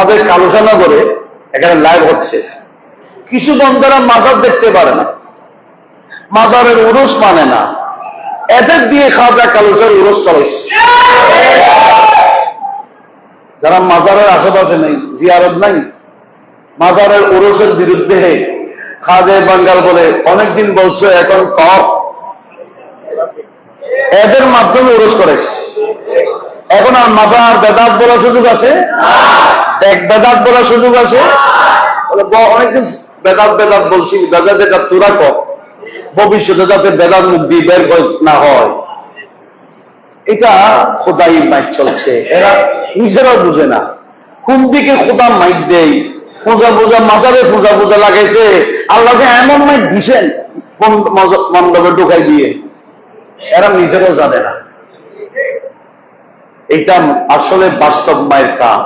আমাদের কালুসানগরে এখানে লাইভ হচ্ছে। কিছু বন্ধুরা মাজার দেখতে পারে না, মাজারের উরুস মানে না। এদের দিয়ে খাজা কালুসের উরুস চলেছে যারা মাজারের আশেপাশে নেই, জিয়ারত নাই, মাজারের উরুসের বিরুদ্ধে খাজে বাঙ্গাল বলে অনেকদিন বলছে, এখন কপ এদের মাধ্যমে উরুস করেছে। এখন আর মাজার বেদাত বলার সুযোগ আছে? এক বেদাত বলার সুযোগ আছে? অনেকদিন বেদাত বেদাত বলছি, বেদাত বেদাত, তোরা কর ভবিষ্যতে যাতে বেদাত বের না হয়। এটা খোদাই মাইক চলছে। এরা বুঝে না। কোন দিকে খোদা মাইক ফোঁজা ফোঁজা মাজারে ফোঁজা ফোঁজা লাগাইছে। আল্লাহ যে এমন মাইক দিছেন মণ্ডপে ঢুকাই দিয়ে। এরা নিজেরাও জানে না। এটা আসলে বাস্তব মায়ের কাম।